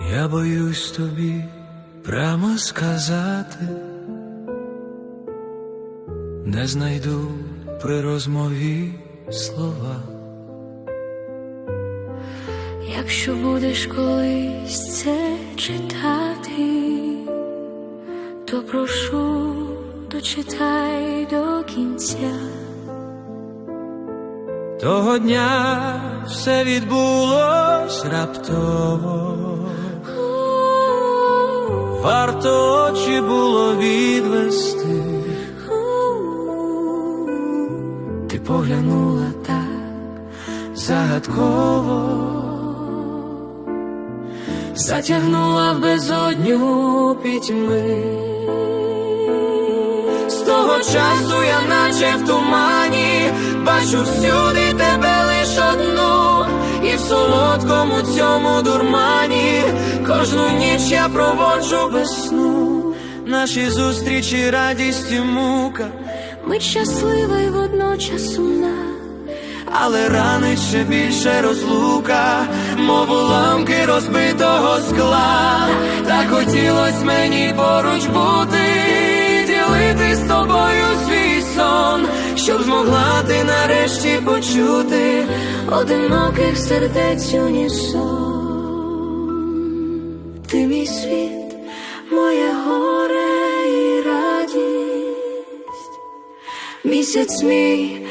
Я боюсь тобі прямо сказати, не знайду при розмові слова. Якщо будеш колись це читати, то прошу, дочитай до кінця. Того дня все відбулось раптово. Варто очі було відвести. Ти поглянула так загадково, затягнула в безодню пітьми. З того часу я наче в тумані, бачу всюди тебе лиш одну, і в солодкому цьому дурмані кожну ніч я проводжу без сну. Наші зустрічі, радість і мука, Мить щаслива і водночас сумна. але ранить ще більше розлука, мов уламки розбитого скла. Так хотілось мені поруч бути, ділити з тобою свій сон, щоб змогла ти нарешті почути. одиноких сердець унісон. Ти мій світ, моє горе і радість, місяць мій